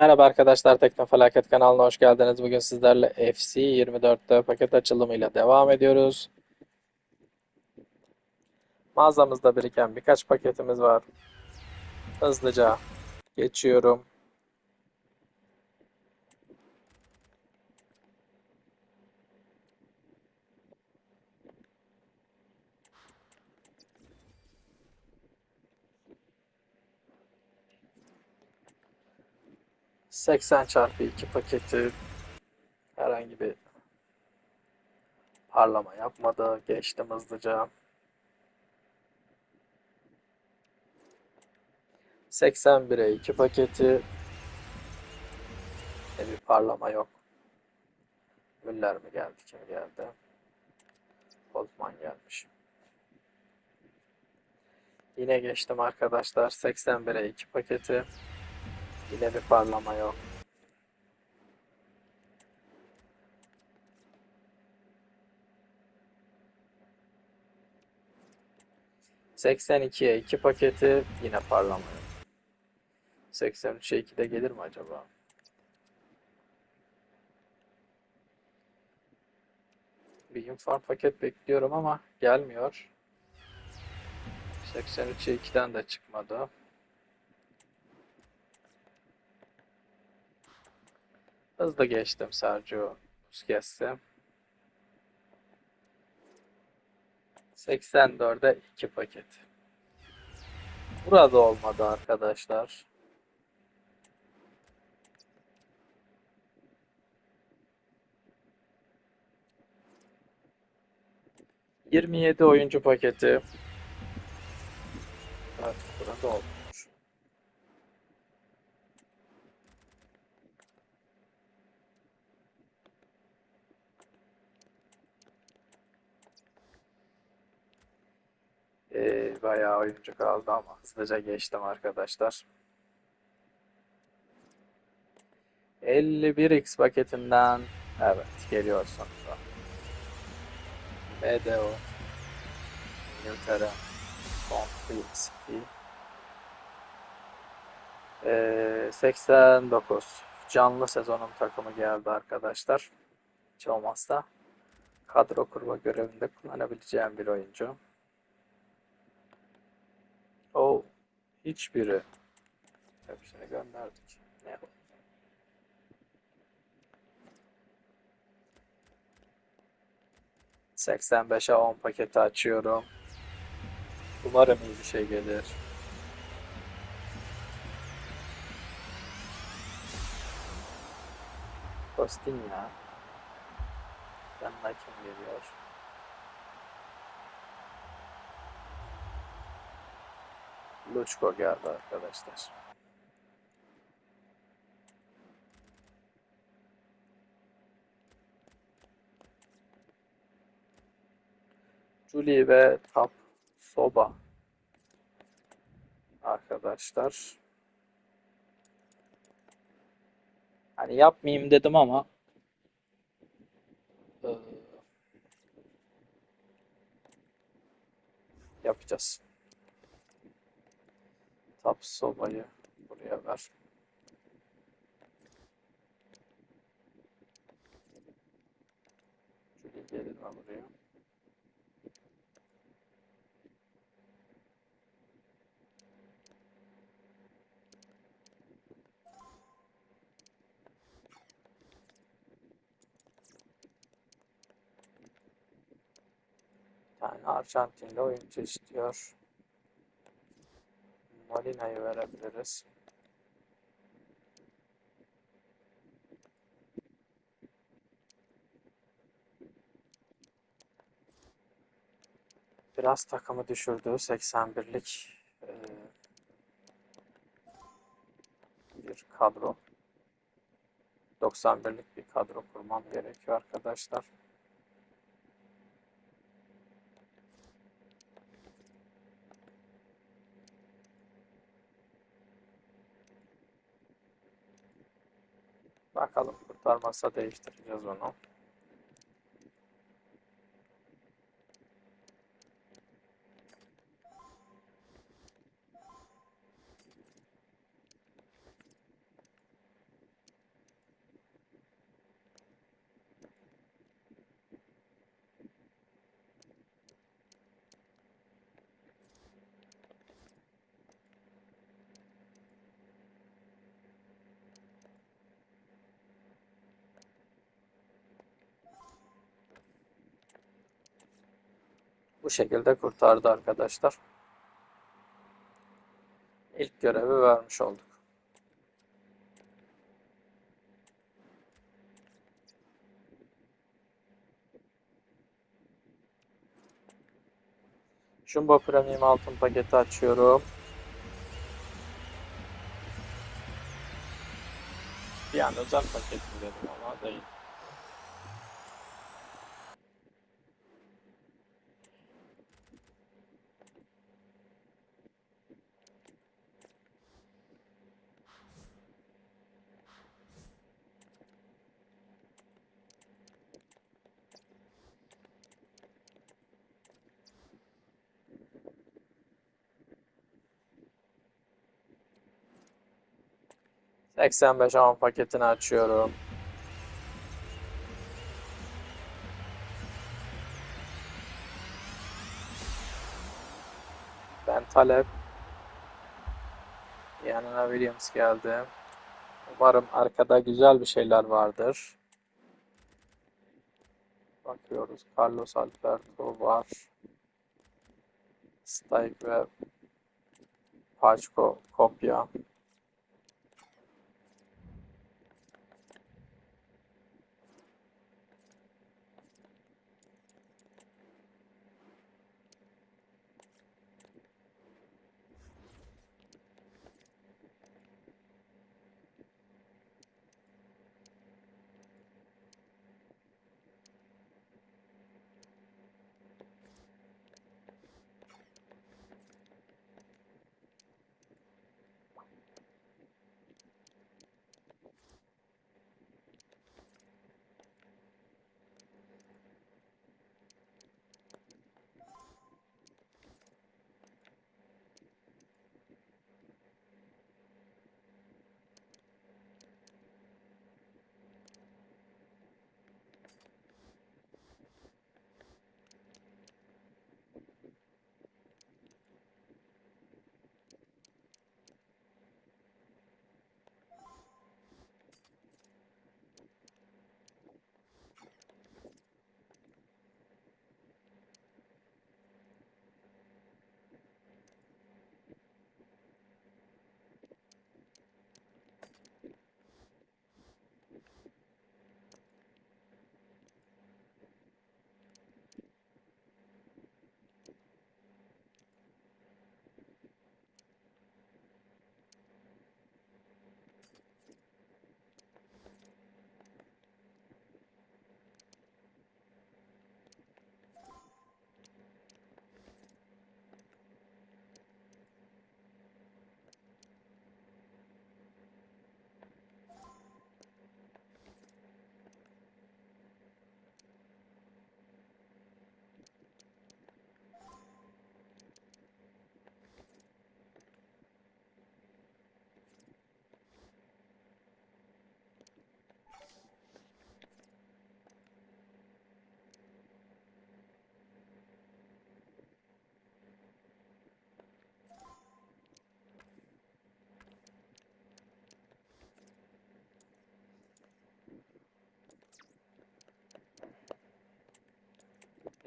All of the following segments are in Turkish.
Merhaba arkadaşlar, Teknofelaket kanalına hoş geldiniz. Bugün sizlerle FC 24'te paket açılımıyla devam ediyoruz. Mağazamızda biriken birkaç paketimiz var. Hızlıca geçiyorum. ...80 çarpı 2 paketi herhangi bir parlama yapmadı. Geçtim hızlıca. 81'e 2 paketi yine bir parlama yok. Müller mi geldi? Kim geldi? Kozman gelmiş. Yine geçtim arkadaşlar. 81'e 2 paketi. Yine bir parlama yok. Seksen ikiye iki paketi yine parlama yok. 83'e 2 de gelir mi acaba? Bir infar paket bekliyorum ama gelmiyor. 83'e 2'den de çıkmadı. Hızlı geçtim Sergio Busquets'i. 84'e 2 paket. Burada olmadı arkadaşlar. Yirmi yedi oyuncu paketi. Artık burada olmuş. Ee, bayağı oyuncu kaldı ama hızlıca geçtim arkadaşlar. 51x paketinden evet geliyor sonunda. BDO İngiltere XP ee, 89 canlı sezonun takımı geldi arkadaşlar. Hiç olmazsa kadro kurma görevinde kullanabileceğim bir oyuncu. O hiçbiri. Hepsini gönderdik. Ne bu? Seksen beşe 10 paketi açıyorum. Umarım iyi bir şey gelir. Postin ya. Yanına kim geliyor? Luçko geldi arkadaşlar. Julie ve Tap Soba arkadaşlar. Hani yapmayayım dedim ama yapacağız. Tap sobayı buraya ver. Gelir mi buraya? Tane Arjantinli oyuncu istiyor. Molina'yı verebiliriz. Biraz takımı düşürdü. 81'lik eee, bir kadro. 91'lik bir kadro kurmam gerekiyor arkadaşlar. Bakalım kurtarmazsa değiştireceğiz onu. Bu şekilde kurtardı arkadaşlar. İlk görevi vermiş olduk. Jumbo Premium altın paketi açıyorum. Bir an özel paket mi dedim ama değil. Seksen beş ama paketini açıyorum. Ben talep. Yanına Williams geldi. Umarım arkada güzel bir şeyler vardır. Bakıyoruz. Carlos Alberto var. Stike ve Paçko kopya.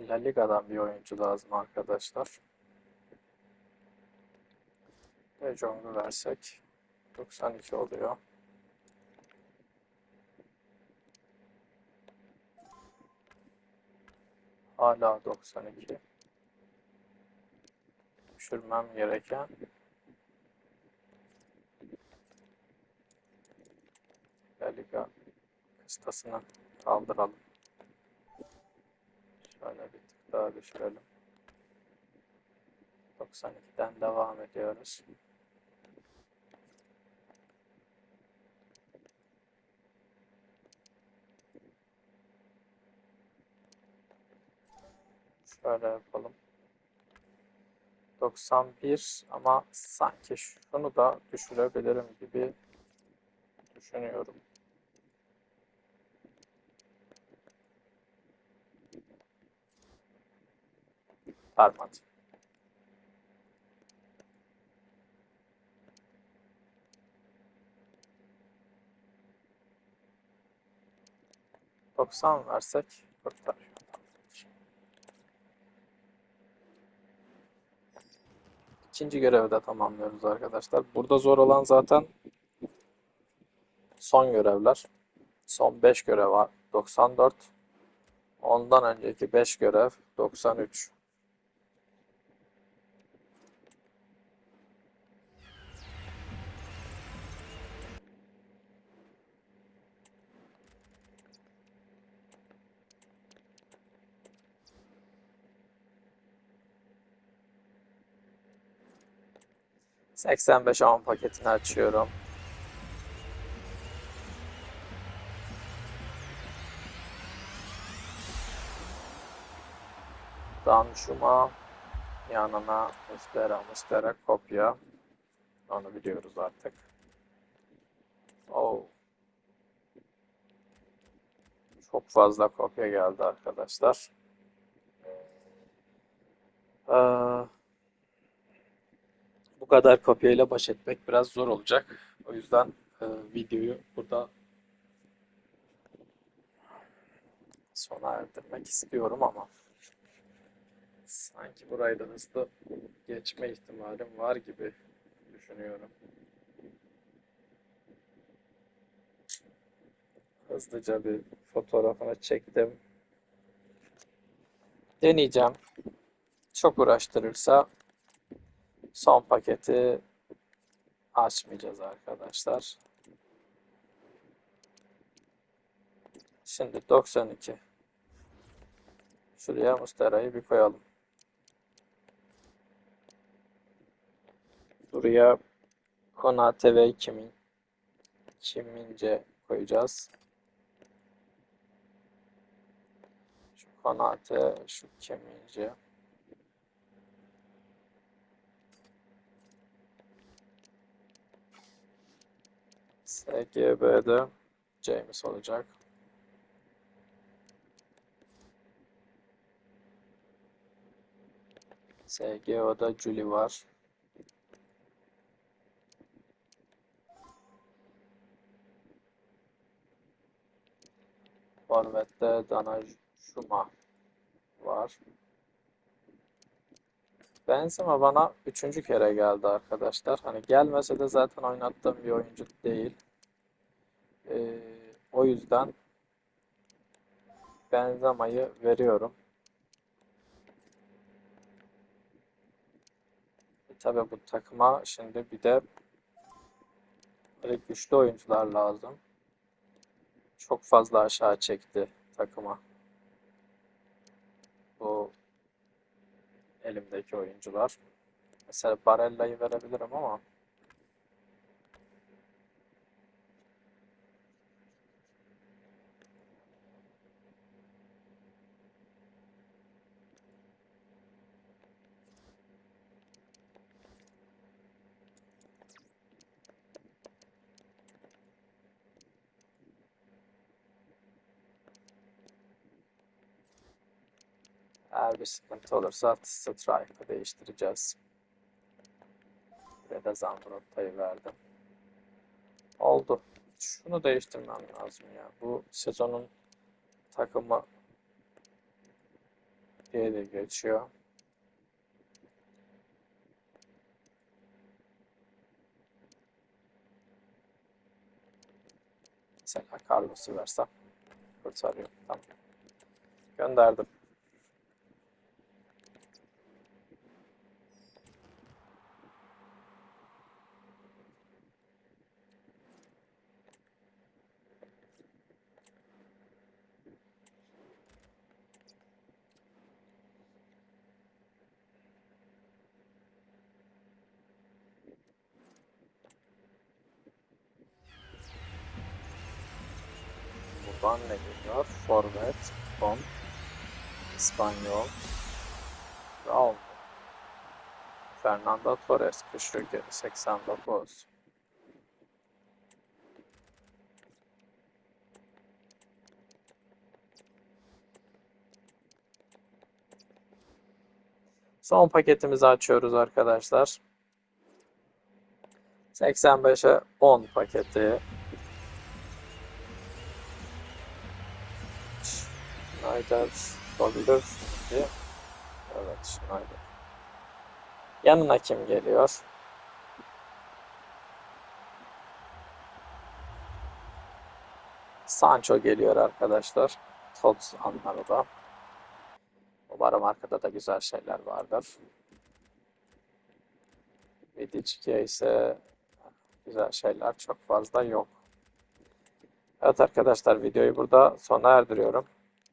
La Liga'dan bir oyuncu lazım arkadaşlar. De Jong'u versek 92 oluyor. Hala 92. Düşürmem gereken La Liga kıstasını kaldıralım. Daha düşürelim. 92'den devam ediyoruz. Şöyle yapalım. 91 ama sanki şunu da düşürebilirim gibi düşünüyorum. Sarmadı. Doksan versek kurtar. ikinci görevi de tamamlıyoruz arkadaşlar. Burada zor olan zaten son görevler. Son 5 görev var. 94. Ondan önceki 5 görev 93. Seksen beş on paketini açıyorum. Danşuma yanına Mustera Mustera kopya. Onu biliyoruz artık. Oh. Çok fazla kopya geldi arkadaşlar. Ee, kadar kopyayla baş etmek biraz zor olacak. O yüzden e, videoyu burada sona erdirmek istiyorum ama sanki burayı da hızlı geçme ihtimalim var gibi düşünüyorum. Hızlıca bir fotoğrafını çektim. Deneyeceğim. Çok uğraştırırsa son paketi açmayacağız arkadaşlar. Şimdi 92. Şuraya Mustera'yı bir koyalım. Buraya Konate ve Kimin Kimince koyacağız. Şu Konate, şu Kimince. SGB'de James olacak. SGO'da Julie var. Forvet'te Dana Şuma var. Benzema bana üçüncü kere geldi arkadaşlar. Hani gelmese de zaten oynattığım bir oyuncu değil. Ee, o yüzden Benzema'yı veriyorum. E, tabii bu takıma şimdi bir de böyle güçlü oyuncular lazım. Çok fazla aşağı çekti takıma. Bu elimdeki oyuncular. Mesela Barella'yı verebilirim ama eğer bir sıkıntı olursa Strike'ı değiştireceğiz. Ve de Zambrotta'yı verdim. Oldu. Şunu değiştirmem lazım ya. Bu sezonun takımı diye de geçiyor. Mesela Carlos'u versem kurtarıyor. Tamam. Gönderdim. Buradan ne geliyor? Forvet, Bon, İspanyol, Raul, Fernando Torres, Kışrıgı, 89. Son paketimizi açıyoruz arkadaşlar. 85'e 10 paketi. Schneider olabilir şimdi. Evet Schneider. Yanına kim geliyor? Sancho geliyor arkadaşlar. Tots anları da. Umarım arkada da güzel şeyler vardır. Vidic'e ise güzel şeyler çok fazla yok. Evet arkadaşlar videoyu burada sona erdiriyorum.